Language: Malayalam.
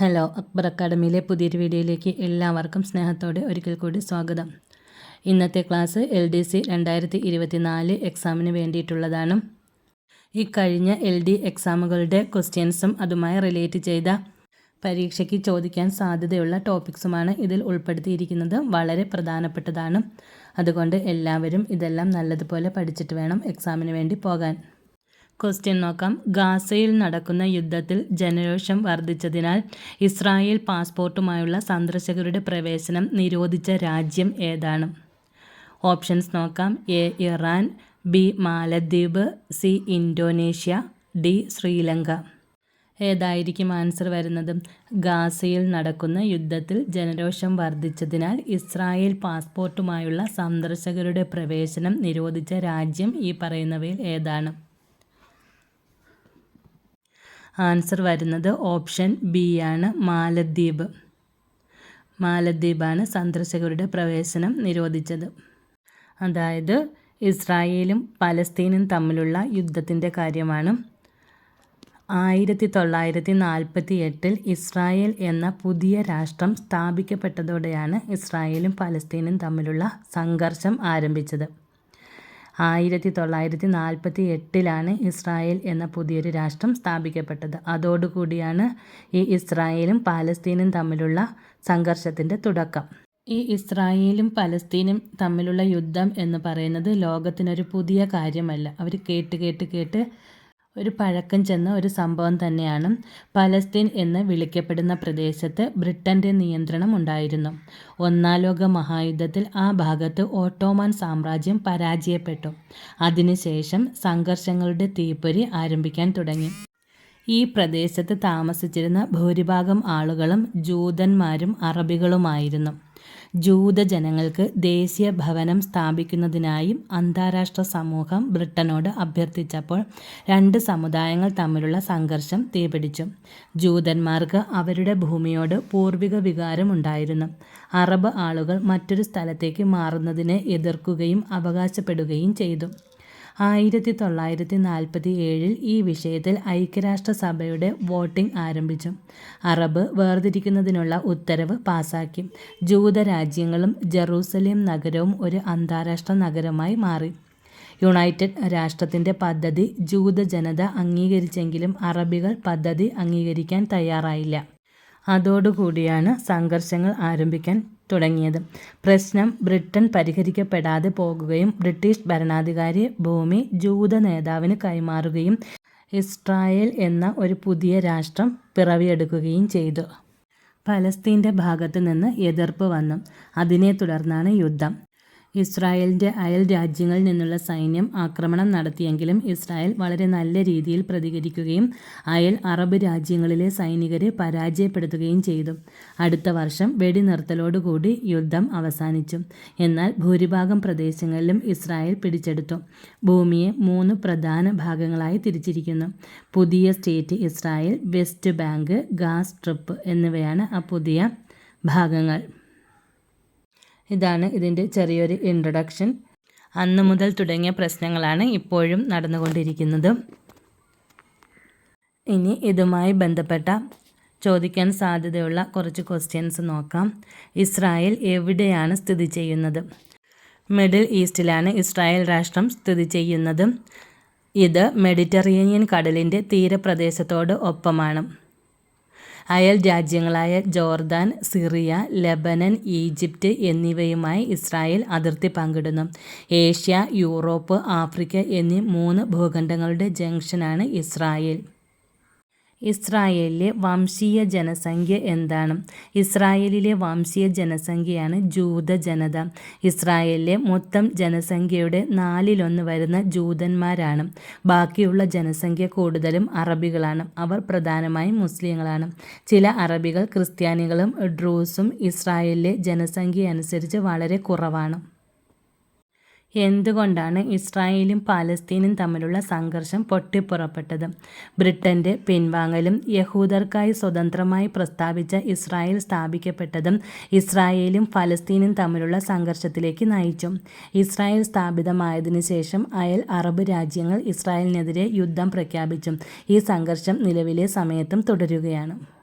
ഹലോ അക്ബർ അക്കാഡമിയിലെ പുതിയൊരു വീഡിയോയിലേക്ക് എല്ലാവർക്കും സ്നേഹത്തോടെ ഒരിക്കൽ കൂടി സ്വാഗതം. ഇന്നത്തെ ക്ലാസ് എൽ ഡി സി രണ്ടായിരത്തി ഇരുപത്തി നാല് എക്സാമിന് വേണ്ടിയിട്ടുള്ളതാണ്. ഈ കഴിഞ്ഞ എൽ ഡി എക്സാമുകളുടെ ക്വസ്റ്റ്യൻസും അതുമായി റിലേറ്റ് ചെയ്ത പരീക്ഷയ്ക്ക് ചോദിക്കാൻ സാധ്യതയുള്ള ടോപ്പിക്സുമാണ് ഇതിൽ ഉൾപ്പെടുത്തിയിരിക്കുന്നത്. വളരെ പ്രധാനപ്പെട്ടതാണ്. അതുകൊണ്ട് എല്ലാവരും ഇതെല്ലാം നല്ലതുപോലെ പഠിച്ചിട്ട് വേണം എക്സാമിന് വേണ്ടി പോകാൻ. ക്വസ്റ്റ്യൻ നോക്കാം. ഗാസയിൽ നടക്കുന്ന യുദ്ധത്തിൽ ജനരോഷം വർദ്ധിച്ചതിനാൽ ഇസ്രായേൽ പാസ്പോർട്ടുമായുള്ള സന്ദർശകരുടെ പ്രവേശനം നിരോധിച്ച രാജ്യം ഏതാണ്? ഓപ്ഷൻസ് നോക്കാം. A Iran B Maldives C Indonesia D Sri Lanka. ഏതായിരിക്കും ആൻസർ വരുന്നത്? ഗാസയിൽ നടക്കുന്ന യുദ്ധത്തിൽ ജനരോഷം വർദ്ധിച്ചതിനാൽ ഇസ്രായേൽ പാസ്പോർട്ടുമായുള്ള സന്ദർശകരുടെ പ്രവേശനം നിരോധിച്ച രാജ്യം ഈ പറയുന്നവയിൽ ഏതാണ്? ആൻസർ വരുന്നത് ഓപ്ഷൻ ബി ആണ് മാലദ്വീപ്. മാലദ്വീപാണ് സന്ദർശകരുടെ പ്രവേശനം നിരോധിച്ചത്. അതായത് ഇസ്രായേലും പലസ്തീനും തമ്മിലുള്ള യുദ്ധത്തിന്റെ കാര്യമാണ്. ആയിരത്തി തൊള്ളായിരത്തി നാൽപ്പത്തി എട്ടിൽ ഇസ്രായേൽ എന്ന പുതിയ രാഷ്ട്രം സ്ഥാപിക്കപ്പെട്ടതോടെയാണ് ഇസ്രായേലും പലസ്തീനും തമ്മിലുള്ള സംഘർഷം ആരംഭിച്ചത്. ആയിരത്തി തൊള്ളായിരത്തി നാൽപ്പത്തി എട്ടിലാണ് ഇസ്രായേൽ എന്ന പുതിയൊരു രാഷ്ട്രം സ്ഥാപിക്കപ്പെട്ടത്. അതോടുകൂടിയാണ് ഈ ഇസ്രായേലും പാലസ്തീനും തമ്മിലുള്ള സംഘർഷത്തിന്റെ തുടക്കം. ഈ ഇസ്രായേലും പലസ്തീനും തമ്മിലുള്ള യുദ്ധം എന്ന് പറയുന്നത് ലോകത്തിനൊരു പുതിയ കാര്യമല്ല. അവർ കേട്ട് കേട്ട് കേട്ട് ഒരു പഴക്കം ചെന്ന ഒരു സംഭവം തന്നെയാണ് പലസ്തീൻ എന്ന് വിളിക്കപ്പെടുന്ന പ്രദേശത്ത് ബ്രിട്ടന്റെ നിയന്ത്രണം ഉണ്ടായിരുന്നു. ഒന്നാം ലോക മഹായുദ്ധത്തിൽ ആ ഭാഗത്ത് ഓട്ടോമാൻ സാമ്രാജ്യം പരാജയപ്പെട്ടു. അതിനുശേഷം സംഘർഷങ്ങളുടെ തീപ്പൊരി ആരംഭിക്കാൻ തുടങ്ങി. ഈ പ്രദേശത്ത് താമസിച്ചിരുന്ന ഭൂരിഭാഗം ആളുകളും ജൂതന്മാരും അറബികളുമായിരുന്നു. ജൂതജനങ്ങൾക്ക് ദേശീയ ഭവനം സ്ഥാപിക്കുന്നതിനായും അന്താരാഷ്ട്ര സമൂഹം ബ്രിട്ടനോട് അഭ്യർത്ഥിച്ചപ്പോൾ രണ്ട് സമുദായങ്ങൾ തമ്മിലുള്ള സംഘർഷം തീപിടിച്ചു. ജൂതന്മാർക്ക് അവരുടെ ഭൂമിയോട് പൂർവിക വികാരമുണ്ടായിരുന്നു അറബ് ആളുകൾ മറ്റൊരു സ്ഥലത്തേക്ക് മാറുന്നതിനെ എതിർക്കുകയും അവകാശപ്പെടുകയും ചെയ്തു. ആയിരത്തി തൊള്ളായിരത്തി നാൽപ്പത്തി ഏഴിൽ ഈ വിഷയത്തിൽ ഐക്യരാഷ്ട്രസഭയുടെ വോട്ടിംഗ് ആരംഭിച്ചു. അറബ് വേർതിരിക്കുന്നതിനുള്ള ഉത്തരവ് പാസാക്കി. ജൂതരാജ്യങ്ങളും ജെറൂസലേം നഗരവും ഒരു അന്താരാഷ്ട്ര നഗരമായി മാറി. യുണൈറ്റഡ് രാഷ്ട്രത്തിന്റെ പദ്ധതി ജൂത ജനത അംഗീകരിച്ചെങ്കിലും അറബികൾ പദ്ധതി അംഗീകരിക്കാൻ തയ്യാറായില്ല. അതോടുകൂടിയാണ് സംഘർഷങ്ങൾ ആരംഭിക്കാൻ തുടങ്ങിയത്. പ്രശ്നം ബ്രിട്ടൻ പരിഹരിക്കപ്പെടാതെ പോകുകയും ബ്രിട്ടീഷ് ഭരണാധികാരി ഭൂമി ജൂത നേതാവിന് കൈമാറുകയും ഇസ്രായേൽ എന്ന ഒരു പുതിയ രാഷ്ട്രം പിറവിയെടുക്കുകയും ചെയ്തു. ഫലസ്തീന്റെ ഭാഗത്തു നിന്ന് എതിർപ്പ് വന്നു. അതിനെ തുടർന്നാണ് യുദ്ധം. ഇസ്രായേലിന്റെ അയൽ രാജ്യങ്ങളിൽ നിന്നുള്ള സൈന്യം ആക്രമണം നടത്തിയെങ്കിലും ഇസ്രായേൽ വളരെ നല്ല രീതിയിൽ പ്രതികരിക്കുകയും അയൽ അറബ് രാജ്യങ്ങളിലെ സൈനികരെ പരാജയപ്പെടുത്തുകയും ചെയ്തു. അടുത്ത വർഷം വെടിനിർത്തലോടുകൂടി യുദ്ധം അവസാനിച്ചു. എന്നാൽ ഭൂരിഭാഗം പ്രദേശങ്ങളിലും ഇസ്രായേൽ പിടിച്ചെടുത്തു. ഭൂമിയെ മൂന്ന് പ്രധാന ഭാഗങ്ങളായി തിരിച്ചിരിക്കുന്നു. പുതിയ state Israel west bank Gaza strip എന്നിവയാണ് ആ പുതിയ ഭാഗങ്ങൾ. ഇതാണ് ഇതിന്റെ ചെറിയൊരു ഇൻട്രൊഡക്ഷൻ അന്ന് മുതൽ തുടങ്ങിയ പ്രശ്നങ്ങളാണ് ഇപ്പോഴും നടന്നുകൊണ്ടിരിക്കുന്നത്. ഇനി ഇതുമായി ബന്ധപ്പെട്ട ചോദിക്കാൻ സാധ്യതയുള്ള കുറച്ച് ക്വസ്റ്റ്യൻസ് നോക്കാം. ഇസ്രായേൽ എവിടെയാണ് സ്ഥിതി ചെയ്യുന്നത്? മിഡിൽ ഈസ്റ്റിലാണ് ഇസ്രായേൽ രാഷ്ട്രം സ്ഥിതി ചെയ്യുന്നത്. ഇത് മെഡിറ്ററേനിയൻ കടലിന്റെ തീരപ്രദേശത്തോട് ഒപ്പമാണ്. അയൽ രാജ്യങ്ങളായ ജോർദാൻ സിറിയ ലെബനൻ ഈജിപ്റ്റ് എന്നിവയുമായി ഇസ്രായേൽ അതിർത്തി പങ്കിടുന്നു. ഏഷ്യ യൂറോപ്പ് ആഫ്രിക്ക എന്നീ മൂന്ന് ഭൂഖണ്ഡങ്ങളുടെ ജംഗ്ഷനാണ് ഇസ്രായേൽ. ഇസ്രായേലിലെ വംശീയ ജനസംഖ്യ എന്താണ്? ഇസ്രായേലിലെ വംശീയ ജനസംഖ്യയാണ് ജൂത ജനത. ഇസ്രായേലിലെ മൊത്തം ജനസംഖ്യയുടെ നാലിലൊന്ന് വരുന്ന ജൂതന്മാരാണ്. ബാക്കിയുള്ള ജനസംഖ്യ കൂടുതലും അറബികളാണ്. അവർ പ്രധാനമായും മുസ്ലിങ്ങളാണ്. ചില അറബികൾ ക്രിസ്ത്യാനികളും ഡ്രൂസും ഇസ്രായേലിലെ ജനസംഖ്യ അനുസരിച്ച് വളരെ കുറവാണ്. എന്തുകൊണ്ടാണ് ഇസ്രായേലും പാലസ്തീനും തമ്മിലുള്ള സംഘർഷം പൊട്ടിപ്പുറപ്പെട്ടത്? ബ്രിട്ടന്റെ പിൻവാങ്ങലും യഹൂദർക്കായി സ്വതന്ത്രമായി പ്രസ്താവിച്ച ഇസ്രായേൽ സ്ഥാപിക്കപ്പെട്ടതും ഇസ്രായേലും ഫലസ്തീനും തമ്മിലുള്ള സംഘർഷത്തിലേക്ക് നയിച്ചു. ഇസ്രായേൽ സ്ഥാപിതമായതിനു ശേഷം അയൽ അറബ് രാജ്യങ്ങൾ ഇസ്രായേലിനെതിരെ യുദ്ധം പ്രഖ്യാപിച്ചു. ഈ സംഘർഷം നിലവിലെ സമയത്തും തുടരുകയാണ്.